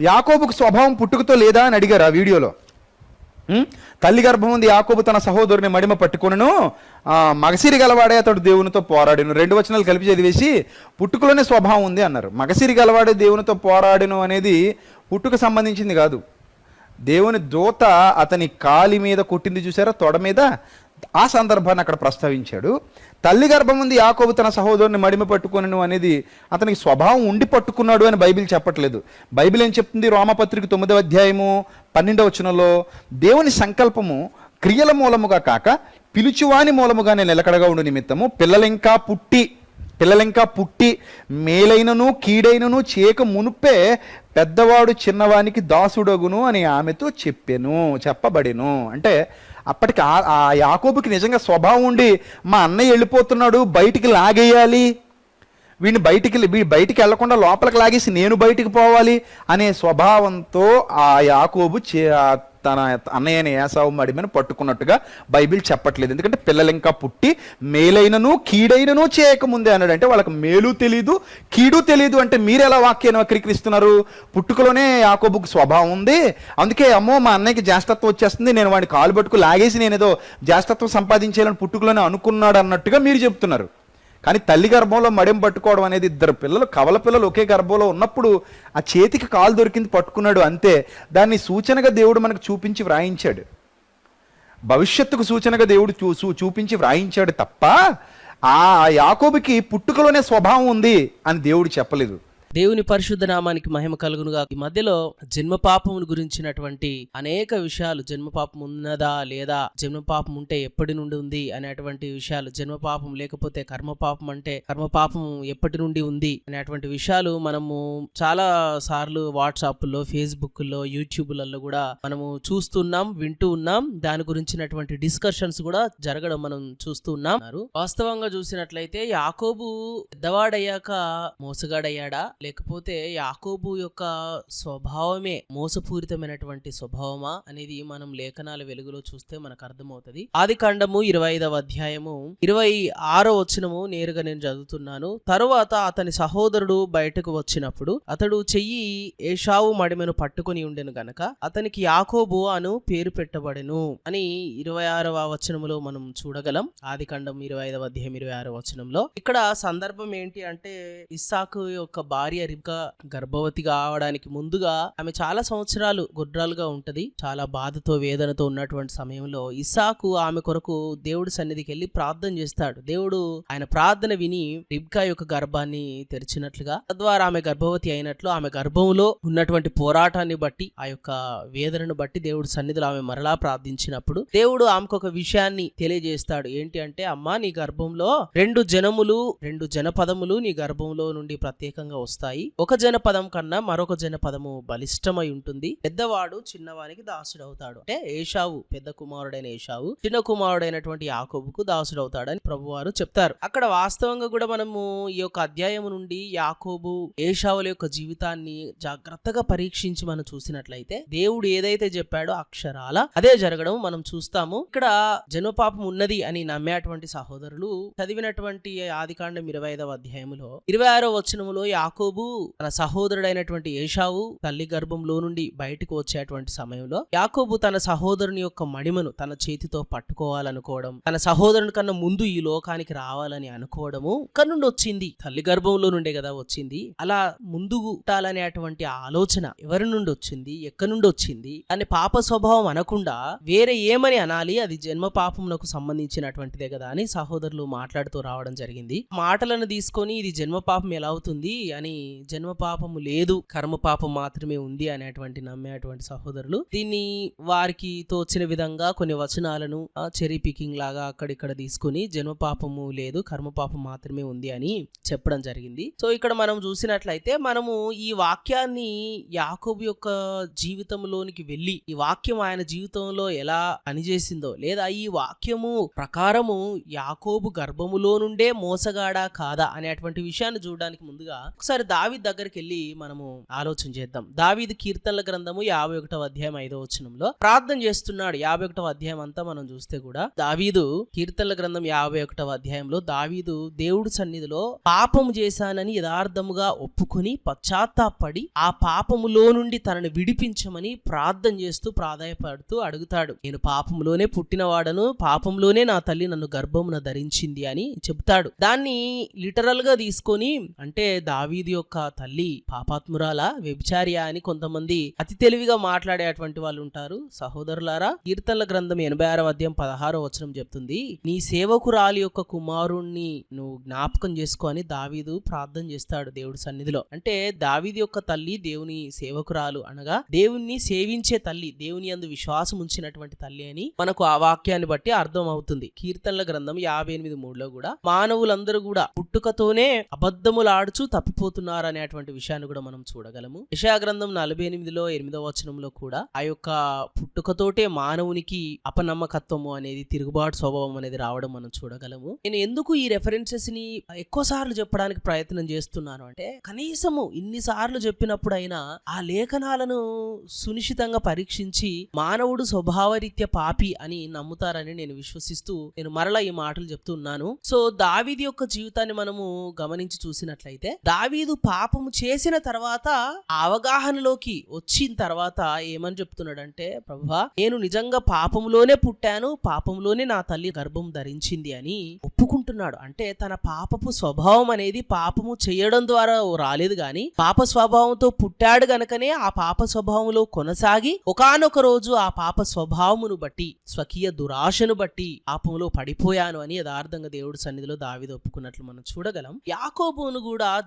యాకోబుకు స్వభావం పుట్టుకతో లేదా అని అడిగారు ఆ వీడియోలో? తల్లి గర్భం ఉంది యాకోబు తన సహోదరుని మడిమ పట్టుకొనును ఆ, మగసిరి గలవాడే అతడు దేవునితో పోరాడిను. రెండు వచనాలు కలిపి చదివేసి పుట్టుకలోనే స్వభావం ఉంది అన్నారు. మగసిరి గలవాడే దేవునితో పోరాడిను అనేది పుట్టుక సంబంధించింది కాదు. దేవుని దూత అతని కాలి మీద కొట్టింది చూసారా? తొడ మీద. ఆ సందర్భాన్ని అక్కడ ప్రస్తావించాడు. తల్లి గర్భం ఉంది యాకోబు తన సహోదరుని మడిమ పట్టుకునను అనేది అతనికి స్వభావం ఉండి పట్టుకున్నాడు అని బైబిల్ చెప్పట్లేదు. బైబిల్ ఏం చెప్తుంది? రోమపత్రిక తొమ్మిదవ అధ్యాయము పన్నెండవ వచనంలో దేవుని సంకల్పము క్రియల మూలముగా కాక పిలుచువాని మూలముగానే నిలకడగా ఉండు నిమిత్తము. పిల్లలింకా పుట్టి పిల్లలింకా పుట్టి మేలైనను కీడైనను చేయక మునుపే పెద్దవాడు చిన్నవానికి దాసుడగును అని ఆమెతో చెప్పెను చెప్పబడెను. అంటే అప్పటికి ఆ- ఆ యాకోబుకి నిజంగా స్వభావం ఉండి మా అన్నయ్య వెళ్ళిపోతున్నాడు బయటికి లాగేయాలి. వీడిని బయటికి వీడి బయటికి వెళ్ళకుండా లోపలికి లాగేసి నేను బయటికి పోవాలి అనే స్వభావంతో ఆ యాకోబు చే- తన అన్నయ్యని ఏసావు మడిమని పట్టుకున్నట్టుగా బైబిల్ చెప్పట్లేదు. ఎందుకంటే పిల్లలు ఇంకా పుట్టి మేలైనను కీడైనను చేయకముందే అన్నాడు అంటే వాళ్ళకి మేలు తెలీదు కీడు తెలీదు అంటే మీరు ఎలా వాక్యాన్ని వక్రీకరిస్తున్నారు? పుట్టుకలోనే యాకోబుకు స్వభావం ఉంది. అందుకే అమ్మో మా అన్నయ్యకి జ్యేష్ఠత్వం వచ్చేస్తుంది నేను వాడిని కాలు పట్టుకు లాగేసి నేను ఏదో జ్యేష్ఠత్వం సంపాదించేయాలని పుట్టుకలోనే అనుకున్నాడు అన్నట్టుగా మీరు చెప్తున్నారు. కానీ తల్లి గర్భంలో మడెం పట్టుకోవడం అనేది ఇద్దరు పిల్లలు కవల పిల్లలు ఒకే గర్భంలో ఉన్నప్పుడు ఆ చేతికి కాలు దొరికింది పట్టుకున్నాడు అంతే. దాన్ని సూచనగా దేవుడు మనకు చూపించి వ్రాయించాడు. భవిష్యత్తుకు సూచనగా దేవుడు చూ చూ- చూపించి వ్రాయించాడు తప్ప ఆ యాకోబుకి పుట్టుకలోనే స్వభావం ఉంది అని దేవుడు చెప్పలేదు. దేవుని పరిశుద్ధ నామానికి మహిమ కలుగునుగా. ఈ మధ్యలో జన్మ పాపమును గురించినటువంటి అనేక విషయాలు జన్మ పాపం ఉన్నదా లేదా జన్మ పాపం ఉంటే ఎప్పటి నుండి ఉంది అనేటువంటి విషయాలు జన్మ పాపం లేకపోతే కర్మ పాపం అంటే కర్మ పాపం ఎప్పటి నుండి ఉంది అనేటువంటి విషయాలు మనము చాలా సార్లు వాట్సాప్లో ఫేస్బుక్లో యూట్యూబ్లలో కూడా మనము చూస్తున్నాం వింటూ ఉన్నాం. దాని గురించినటువంటి డిస్కషన్స్ కూడా జరగడం మనం చూస్తూ ఉన్నాం. వాస్తవంగా చూసినట్లయితే యాకోబు పెద్దవాడయ్యాక మోసగాడయ్యాడా? లేకపోతే యాకోబు యొక్క స్వభావమే మోసపూరితమైనటువంటి స్వభావమా అనేది మనం లేఖనాల వెలుగులో చూస్తే మనకు అర్థమవుతుంది. ఆది కాండము ఇరవై ఐదవ అధ్యాయము ఇరవై ఆరో వచనము నేరుగా నేను చదువుతున్నాను. తరువాత అతని సహోదరుడు బయటకు వచ్చినప్పుడు అతడు చెయ్యి ఏషావు మడిమెను పట్టుకొని ఉండెను గనక అతనికి యాకోబు అను పేరు పెట్టబడెను అని ఇరవై ఆరవ వచనములో మనం చూడగలం. ఆది కాండం ఇరవై ఐదవ అధ్యాయం ఇరవై ఆరవ వచనంలో. ఇక్కడ సందర్భం ఏంటి అంటే ఇస్సాకు యొక్క భార్య రిబ్కా గర్భవతి కావడానికి ముందుగా ఆమె చాలా సంవత్సరాలు గుడ్రాలుగా ఉంటది. చాలా బాధతో వేదనతో ఉన్నటువంటి సమయంలో ఇసాకు ఆమె కొరకు దేవుడి సన్నిధికి వెళ్ళి ప్రార్థన చేస్తాడు. దేవుడు ఆయన ప్రార్థన విని రిబ్కా యొక్క గర్భాన్ని తెరిచినట్లుగా తద్వారా ఆమె గర్భవతి అయినట్లు ఆమె గర్భంలో ఉన్నటువంటి పోరాటాన్ని బట్టి ఆ యొక్క వేదనను బట్టి దేవుడి సన్నిధిలో ఆమె మరలా ప్రార్థించినప్పుడు దేవుడు ఆమెకు ఒక విషయాన్ని తెలియజేస్తాడు. ఏంటి అంటే అమ్మా నీ గర్భంలో రెండు జనములు రెండు జనపదములు నీ గర్భంలో నుండి ప్రత్యేకంగా వస్తాయి. ఒక జనపదం కన్నా మరొక జనపదము బలిష్టమై ఉంటుంది. పెద్దవాడు చిన్నవానికి దాసుడవుతాడు. అంటే ఏషావు పెద్ద కుమారుడైన ఏషావు చిన్న కుమారుడైనటువంటి యాకోబుకు దాసుడవుతాడని ప్రభువారు చెప్తారు. అక్కడ వాస్తవంగా కూడా మనము ఈ యొక్క అధ్యాయం నుండి యాకోబు ఏషావుల యొక్క జీవితాన్ని జాగ్రత్తగా పరీక్షించి మనం చూసినట్లయితే దేవుడు ఏదైతే చెప్పాడో అక్షరాల అదే జరగడం మనం చూస్తాము. ఇక్కడ జన్మపాపం ఉన్నది అని నమ్మేటువంటి సహోదరులు చదివినటువంటి ఆదికాండం ఇరవై ఐదవ అధ్యాయములో ఇరవై ఆరో వచనములో యాకోబు తన సహోదరుడైనటువంటి ఏషావు తల్లి గర్భంలో నుండి బయటకు వచ్చేటువంటి సమయంలో యాకోబు తన సహోదరుని యొక్క మడిమను తన చేతితో పట్టుకోవాలనుకోవడం తన సహోదరుని కన్నా ముందు ఈ లోకానికి రావాలని అనుకోవడము ఇక్కడ నుండి వచ్చింది తల్లి గర్భంలో నుండే కదా వచ్చింది అలా ముందు పుట్టాలనేటువంటి ఆలోచన ఎవరి నుండి వచ్చింది ఎక్కడి నుండి వచ్చింది అని పాప స్వభావం అనకుండా వేరే ఏమని అనాలి అది జన్మ పాపమునకు సంబంధించినటువంటిదే కదా అని సహోదరులు మాట్లాడుతూ రావడం జరిగింది. మాటలను తీసుకొని ఇది జన్మ పాపం ఎలా అవుతుంది అని జన్మ పాపము లేదు కర్మ పాపం మాత్రమే ఉంది అనేటువంటి నమ్మేటువంటి సహోదరులు. దీన్ని వారికి తోచిన విధంగా కొన్ని వచనాలను చెరీ పికింగ్ లాగా అక్కడిక్కడ తీసుకొని జన్మ పాపము లేదు కర్మ పాపం మాత్రమే ఉంది అని చెప్పడం జరిగింది. సో ఇక్కడ మనం చూసినట్లయితే మనము ఈ వాక్యాన్ని యాకోబు యొక్క జీవితంలోనికి వెళ్ళి ఈ వాక్యం ఆయన జీవితంలో ఎలా పనిచేసిందో లేదా ఈ వాక్యము ప్రకారము యాకోబు గర్భములో నుండే మోసగాడా కాదా అనేటువంటి విషయాన్ని చూడడానికి ముందుగా ఒకసారి ఒకసారి దావీద్ దగ్గరికి వెళ్ళి మనము ఆలోచన చేద్దాం. దావీదు కీర్తనల గ్రంథము యాభై ఒకటవ అధ్యాయం ఐదవ వచనంలో ప్రార్థన చేస్తున్నాడు. యాభై ఒకటవ అధ్యాయం అంతా మనం చూస్తే కూడా దావీదు కీర్తనల గ్రంథం యాభై ఒకటవ అధ్యాయంలో దావీదు దేవుడి సన్నిధిలో పాపము చేశానని యథార్థముగా ఒప్పుకొని పశ్చాత్తాపడి ఆ పాపములో నుండి తనను విడిపించమని ప్రార్థన చేస్తూ ప్రాధాయపడుతూ అడుగుతాడు. నేను పాపంలోనే పుట్టినవాడను పాపంలోనే నా తల్లి నన్ను గర్భమున ధరించింది అని చెబుతాడు. దాన్ని లిటరల్గా తీసుకొని అంటే దావీది యొక్క తల్లి పాపాత్మురాల వ్యభిచార్య అని కొంతమంది అతి తెలివిగా మాట్లాడేటువంటి వాళ్ళు ఉంటారు. సహోదరులారా కీర్తనల గ్రంథం ఎనభై ఆరో అధ్యాయం పదహారో వచనం చెప్తుంది. నీ సేవకురాలి యొక్క కుమారుణ్ణి నువ్వు జ్ఞాపకం చేసుకో అని దావీదు ప్రార్థన చేస్తాడు దేవుడి సన్నిధిలో. అంటే దావీది యొక్క తల్లి దేవుని సేవకురాలు అనగా దేవుణ్ణి సేవించే తల్లి దేవుని అందు విశ్వాసం ఉంచినటువంటి తల్లి అని మనకు ఆ వాక్యాన్ని బట్టి అర్థం అవుతుంది కీర్తనల గ్రంథం యాభై ఎనిమిది మూడులో కూడా మానవులందరూ కూడా పుట్టుకతోనే అబద్ధములాడుచు తప్పిపోతున్నారు అనేటువంటి విషయాన్ని కూడా మనం చూడగలము. యెషయా గ్రంథం నలభై ఎనిమిదిలో ఎనిమిదవ వచనంలో కూడా ఆ యొక్క పుట్టుకతోటే మానవునికి అపనమ్మకత్వము అనేది తిరుగుబాటు స్వభావం అనేది రావడం మనం చూడగలము. నేను ఎందుకు ఈ రెఫరెన్సెస్ని ఎక్కువ సార్లు చెప్పడానికి ప్రయత్నం చేస్తున్నాను అంటే కనీసము ఇన్ని సార్లు చెప్పినప్పుడైనా ఆ లేఖనాలను సునిశ్చితంగా పరీక్షించి మానవుడు స్వభావరీత్య పాపి అని నమ్ముతారని నేను విశ్వసిస్తూ నేను మరలా ఈ మాటలు చెప్తున్నాను సో దావీది యొక్క జీవితాన్ని మనము గమనించి చూసినట్లయితే దావీదు పాపము చేసిన తర్వాత అవగాహనలోకి వచ్చిన తర్వాత ఏమని చెప్తున్నాడంటే ప్రభువా నేను నిజంగా పాపంలోనే పుట్టాను పాపంలోనే నా తల్లి గర్భం ధరించింది అని ఒప్పుకుంటున్నాడు. అంటే తన పాపపు స్వభావం అనేది పాపము చేయడం ద్వారా రాలేదు గాని పాప స్వభావంతో పుట్టాడు గనకనే ఆ పాప స్వభావంలో కొనసాగి ఒకానొక రోజు ఆ పాప స్వభావమును బట్టి స్వకీయ దురాశను బట్టి పాపంలో పడిపోయాను అని యథార్థంగా దేవుడి సన్నిధిలో దావీదు ఒప్పుకున్నట్లు మనం చూడగలం. యాకోబును కూడా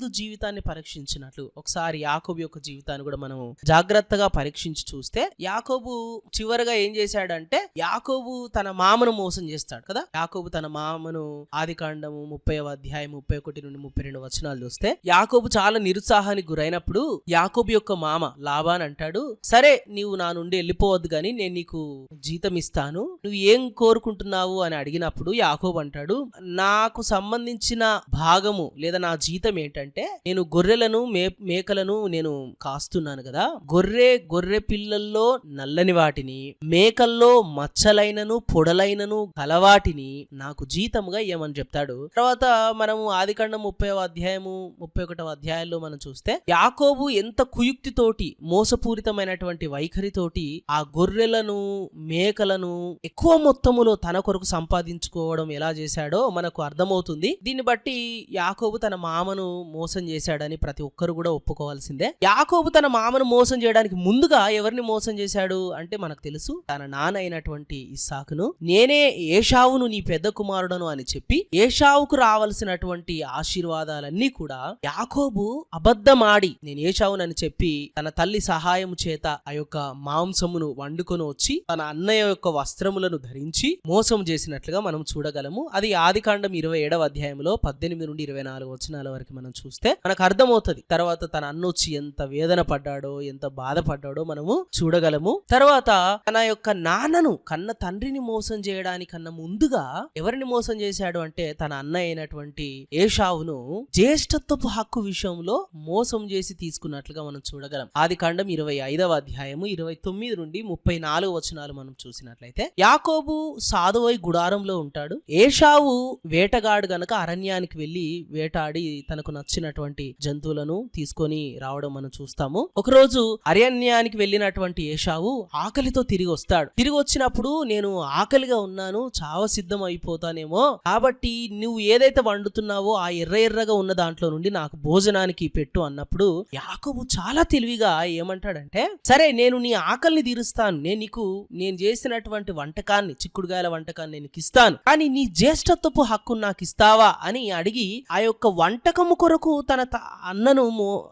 దావీదు జీవితాన్ని పరీక్షించినట్లు ఒకసారి యాకోబు యొక్క జీవితాన్ని కూడా మనం జాగ్రత్తగా పరీక్షించి చూస్తే యాకోబు చివరగా ఏం చేశాడంటే యాకోబు తన మామను మోసం చేస్తాడు కదా? యాకోబు తన మామను ఆది కాండము ముప్పై అధ్యాయం ముప్పై ఒకటి నుండి ముప్పై రెండు వచనాలు చూస్తే యాకోబు చాలా నిరుత్సాహానికి గురైనప్పుడు యాకోబు యొక్క మామ లాభాన్ అంటాడు సరే నీవు నా నుండి వెళ్ళిపోవద్దు గాని నేను నీకు జీతం ఇస్తాను నువ్వు ఏం కోరుకుంటున్నావు? అని అడిగినప్పుడు యాకోబు అంటాడు నాకు సంబంధించిన భాగము లేదా నా జీతం ఏంటంటే నేను గొర్రెలను మే మేకలను నేను కాస్తున్నాను కదా. గొర్రె గొర్రె పిల్లల్లో నల్లని వాటిని మేకల్లో మచ్చలైనను పొడలైనను కలవాటిని నాకు జీతముగా ఇవ్వమని చెప్తాడు. తర్వాత మనము ఆదికాండం ముప్పై అధ్యాయము ముప్పై ఒకటవ అధ్యాయంలో మనం చూస్తే యాకోబు ఎంత కుయుక్తితోటి మోసపూరితమైనటువంటి వైఖరితోటి ఆ గొర్రెలను మేకలను ఎక్కువ మొత్తములో తన కొరకు సంపాదించుకోవడం ఎలా చేశాడో మనకు అర్థమవుతుంది. దీన్ని బట్టి యాకోబు తన మామను మోసం చేశాడని ప్రతి ఒక్కరు కూడా ఒప్పుకోవాల్సిందే. యాకోబు తన మామను మోసం చేయడానికి ముందుగా ఎవరిని మోసం చేశాడు అంటే మనకు తెలుసు. తన నాన్న అయినటువంటి ఇస్సాకును నేనే ఏషావును నీ పెద్ద కుమారుడను అని చెప్పి ఏషావుకు రావలసినటువంటి ఆశీర్వాదాలన్నీ కూడా యాకోబు అబద్ధమాడి నేను ఏషావును అని చెప్పి తన తల్లి సహాయం చేత ఆ యొక్క మాంసమును వండుకొని వచ్చి తన అన్నయ్య యొక్క వస్త్రములను ధరించి మోసం చేసినట్లుగా మనం చూడగలము. అది ఆదికాండం ఇరవై ఏడవ అధ్యాయంలో పద్దెనిమిది నుండి ఇరవై నాలుగు వచనాల వరకు మనం చూస్తే మనకు అర్థమవుతుంది. తర్వాత తన అన్న వచ్చి ఎంత వేదన పడ్డాడో ఎంత బాధపడ్డాడో మనము చూడగలము. తర్వాత తన యొక్క నాన్నను కన్న తండ్రిని మోసం చేయడానికన్నా ముందుగా ఎవరిని మోసం చేశాడు అంటే తన అన్న అయినటువంటి ఏషావును జ్యేష్ఠత్వపు హక్కు విషయంలో మోసం చేసి తీసుకున్నట్లుగా మనం చూడగలం. ఆది కాండం ఇరవై ఐదవ అధ్యాయము ఇరవై తొమ్మిది నుండి ముప్పై నాలుగు వచనాలు మనం చూసినట్లయితే యాకోబు సాధువై గుడారంలో ఉంటాడు. ఏషావు వేటగాడు గనక అరణ్యానికి వెళ్ళి వేటాడి తనకు వచ్చినటువంటి జంతువులను తీసుకొని రావడం మనం చూస్తాము. ఒకరోజు అరణ్యానికి వెళ్ళినటువంటి ఏషావు ఆకలితో తిరిగి వస్తాడు. తిరిగి వచ్చినప్పుడు నేను ఆకలిగా ఉన్నాను చావ సిద్ధం అయిపోతానేమో. కాబట్టి నువ్వు ఏదైతే వండుతున్నావో ఆ ఎర్ర ఎర్రగా ఉన్న దాంట్లో నుండి నాకు భోజనానికి పెట్టు అన్నప్పుడు యాకబు చాలా తెలివిగా ఏమంటాడంటే సరే నేను నీ ఆకలిని తీరుస్తాను. నేను నీకు నేను చేసినటువంటి వంటకాన్ని చిక్కుడుగాయల వంటకాన్ని నేను ఇస్తాను. కానీ నీ జ్యేష్ఠత్వపు హక్కు నాకు ఇస్తావా అని అడిగి ఆ యొక్క వంటకము కొరకు తన త- అన్నను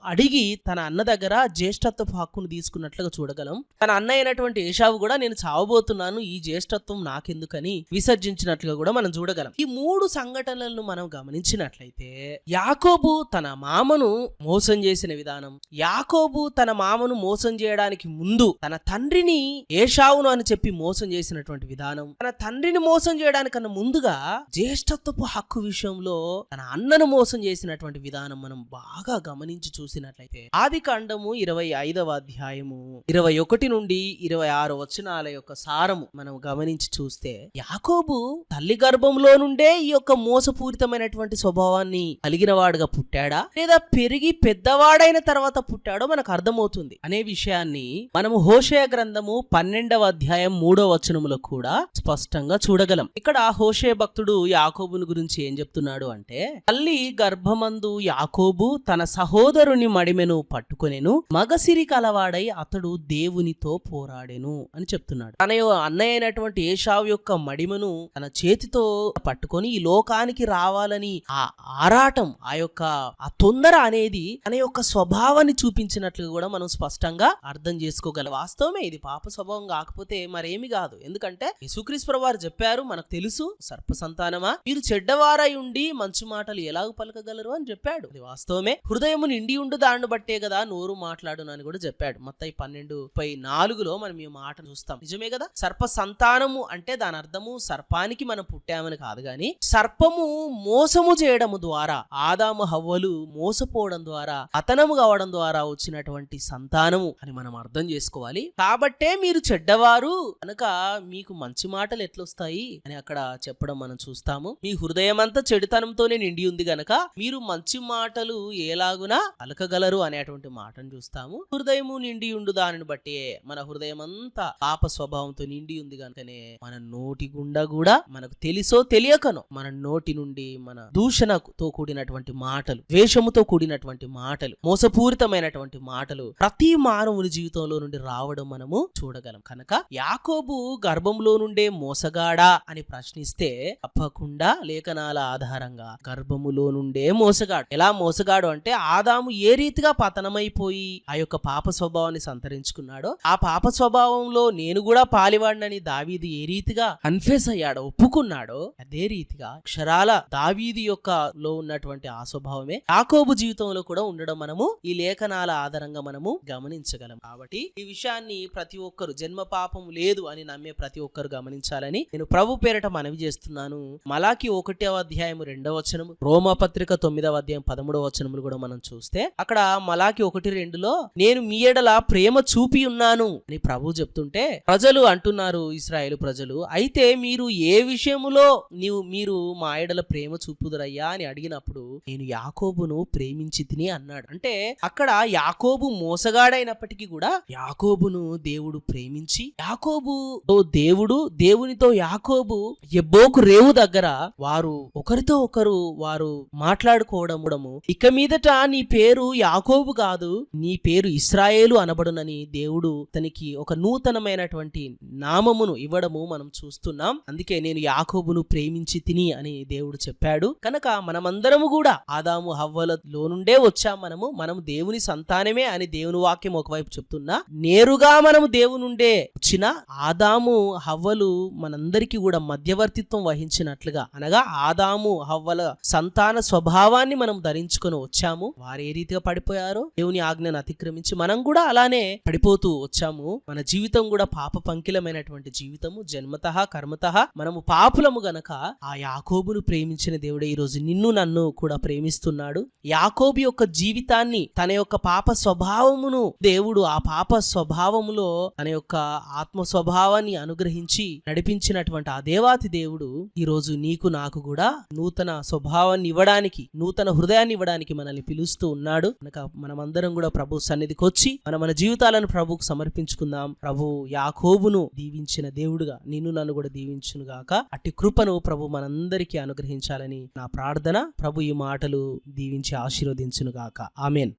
అడిగి తన అన్న దగ్గర జ్యేష్ఠత్వపు హక్కును తీసుకున్నట్లుగా చూడగలం. తన అన్న అయినటువంటి ఏషావు కూడా నేను చావబోతున్నాను ఈ జ్యేష్ఠత్వం నాకెందుకని విసర్జించినట్లుగా కూడా మనం చూడగలం. ఈ మూడు సంఘటనలను మనం గమనించినట్లయితే యాకోబు తన మామను మోసం చేసిన విధానం యాకోబు తన మామను మోసం చేయడానికి ముందు తన తండ్రిని ఏషావును అని చెప్పి మోసం చేసినటువంటి విధానం తన తండ్రిని మోసం చేయడానికన్నా ముందుగా జ్యేష్ఠత్వపు హక్కు విషయంలో తన అన్నను మోసం చేసినటువంటి విధానం విధానం మనం బాగా గమనించి చూసినట్లయితే ఆది కాండము ఇరవై ఐదవ అధ్యాయము ఇరవై ఒకటి నుండి ఇరవై ఆరు వచనాల యొక్క సారము మనం గమనించి చూస్తే యాకోబు తల్లి గర్భంలో నుండే ఈ యొక్క మోసపూరితమైనటువంటి స్వభావాన్ని కలిగిన వాడుగా పుట్టాడా? లేదా పెరిగి పెద్దవాడైన తర్వాత పుట్టాడో మనకు అర్థమవుతుంది. అనే విషయాన్ని మనము హోషయ గ్రంథము పన్నెండవ అధ్యాయం మూడో వచనములో కూడా స్పష్టంగా చూడగలం. ఇక్కడ హోషయ భక్తుడు యాకోబుని గురించి ఏం చెప్తున్నాడు అంటే తల్లి గర్భమందు యాకోబు తన సహోదరుని మడిమెను పట్టుకొనెను మగసిరి కలవాడై అతడు దేవునితో పోరాడెను అని చెప్తున్నాడు. తన అన్నయ్య అయినటువంటి ఏషావు యొక్క మడిమను తన చేతితో పట్టుకొని ఈ లోకానికి రావాలని ఆ ఆరాటం ఆ యొక్క ఆ తొందర అనేది తన యొక్క స్వభావాన్ని చూపించినట్లు కూడా మనం స్పష్టంగా అర్థం చేసుకోగలం. వాస్తవమే ఇది పాప స్వభావం కాకపోతే మరేమి కాదు. ఎందుకంటే యేసుక్రీస్తు వారు చెప్పారు మనకు తెలుసు సర్ప సంతానమా? మీరు చెడ్డవారై ఉండి మంచి మాటలు ఎలాగ పలకగలరు? అని చెప్పాడు. అది వాస్తవమే. హృదయము నిండి ఉండు దాన్ని బట్టే కదా నోరు మాట్లాడును అని కూడా చెప్పాడు. మొత్తం పన్నెండు పై నాలుగులో మనం ఈ మాట చూస్తాం. నిజమే కదా? సర్ప సంతానము అంటే దాని అర్థము సర్పానికి మనం పుట్టామని కాదు గాని సర్పము మోసము చేయడము ద్వారా ఆదాము హవ్వలు మోసపోవడం ద్వారా అతనము కావడం ద్వారా వచ్చినటువంటి సంతానము అని మనం అర్థం చేసుకోవాలి. కాబట్టే మీరు చెడ్డవారు కనుక మీకు మంచి మాటలు ఎట్లొస్తాయి అని అక్కడ చెప్పడం మనం చూస్తాము. మీ హృదయం అంతా చెడుతనంతోనే నిండి ఉంది గనక మీరు మంచి మాటలు ఏలాగునా అలకగలరు అనేటువంటి మాటను చూస్తాము. హృదయము నిండి ఉండు దానిని బట్టి మన హృదయం అంతా పాప స్వభావంతో నిండి ఉంది కనుకనే మన నోటి గుండా కూడా మనకు తెలుసో తెలియకనో మన నోటి నుండి మన దూషణతో కూడినటువంటి మాటలు ద్వేషముతో కూడినటువంటి మాటలు మోసపూరితమైనటువంటి మాటలు ప్రతి మానవుని జీవితంలో నుండి రావడం మనము చూడగలం. కనుక యాకోబు గర్భంలో నుండే మోసగాడా అని ప్రశ్నిస్తే తప్పకుండా లేఖనాల ఆధారంగా గర్భములో నుండే మోసగాడు. ఎలా మోసగాడు అంటే ఆదాము ఏ రీతిగా పతనమైపోయి ఆ యొక్క పాప స్వభావాన్ని సంతరించుకున్నాడో ఆ పాప స్వభావంలో నేను కూడా పాలివాడినని దావీది ఏ రీతిగా కన్ఫెస్ అయ్యాడో ఒప్పుకున్నాడో అదే రీతిగా అక్షరాల దావీది యొక్క లో ఉన్నటువంటి ఆ స్వభావమే యాకోబు జీవితంలో కూడా ఉండడం మనము ఈ లేఖనాల ఆధారంగా మనము గమనించగలం. కాబట్టి ఈ విషయాన్ని ప్రతి ఒక్కరు జన్మ పాపం లేదు అని నమ్మే ప్రతి ఒక్కరు గమనించాలని నేను ప్రభు పేరట మనవి చేస్తున్నాను. మలాకి ఒకటవ అధ్యాయం రెండవ వచనం రోమపత్రిక తొమ్మిదవ అధ్యాయం పదమూడవ వచనములు కూడా మనం చూస్తే అక్కడ మలాకి ఒకటి రెండులో నేను మీ ఎడల ప్రేమ చూపి ఉన్నాను అని ప్రభు చెప్తుంటే ప్రజలు అంటున్నారు ఇస్రాయేల్ ప్రజలు అయితే మీరు ఏ విషయములో నీవు మీరు మా ఎడల ప్రేమ చూపుదురయ్యా అని అడిగినప్పుడు నేను యాకోబును ప్రేమించి తిని అన్నాడు. అంటే అక్కడ యాకోబు మోసగాడైనప్పటికీ కూడా యాకోబును దేవుడు ప్రేమించి యాకోబు ఓ దేవుడు దేవునితో యాకోబు ఎబ్బోకు రేవు దగ్గర వారు ఒకరితో ఒకరు వారు మాట్లాడుకోవడము ఇక మీదట నీ పేరు యాకోబు కాదు నీ పేరు ఇస్రాయేలు అనబడునని దేవుడు తనకి ఒక నూతనమైనటువంటి నామమును ఇవ్వడము మనం చూస్తున్నాం. అందుకే నేను యాకోబును ప్రేమించి తిని అని దేవుడు చెప్పాడు. కనుక మనమందరము కూడా ఆదాము హవ్వలలో నుండే వచ్చాం మనము. మనము దేవుని సంతానమే అని దేవుని వాక్యం ఒకవైపు చెప్తున్నా. నేరుగా మనము దేవుని నుండే వచ్చిన ఆదాము హవ్వలు మనందరికీ కూడా మధ్యవర్తిత్వం వహించినట్లుగా అనగా ఆదాము హవ్వల సంతాన స్వభావాన్ని మనం ధరించుకొని వచ్చాము. వారు ఏ రీతిగా పడిపోయారో దేవుని ఆజ్ఞను అతిక్రమించి మనం కూడా అలానే పడిపోతూ వచ్చాము. మన జీవితం కూడా పాప పంకిలమైనటువంటి జీవితము. జన్మత కర్మత మనము పాపులము గనక ఆ యాకోబును ప్రేమించిన దేవుడే ఈ రోజు నిన్ను నన్ను కూడా ప్రేమిస్తున్నాడు. యాకోబు యొక్క జీవితాన్ని తన యొక్క పాప స్వభావమును దేవుడు ఆ పాప స్వభావములో తన యొక్క ఆత్మ స్వభావాన్ని అనుగ్రహించి నడిపించినటువంటి ఆ దేవాతి దేవుడు ఈ రోజు నీకు నాకు కూడా నూతన స్వభావాన్ని ఇవ్వడానికి నూతన హృదయాన్ని ఇవ్వడానికి మనల్ని పిలుస్తూ ఉన్నాడు. కనుక మనమందరం కూడా ప్రభు సన్నిధికి వచ్చి మన మన జీవితాలను ప్రభుకు సమర్పించుకుందాం. ప్రభు యాకోబును దీవించిన దేవుడుగా నిన్ను నన్ను కూడా దీవించును గాక. అట్టి కృపను ప్రభు మనందరికీ అనుగ్రహించాలని నా ప్రార్థన. ప్రభు ఈ మాటలు దీవించి ఆశీర్వదించును గాక. ఆమెన్.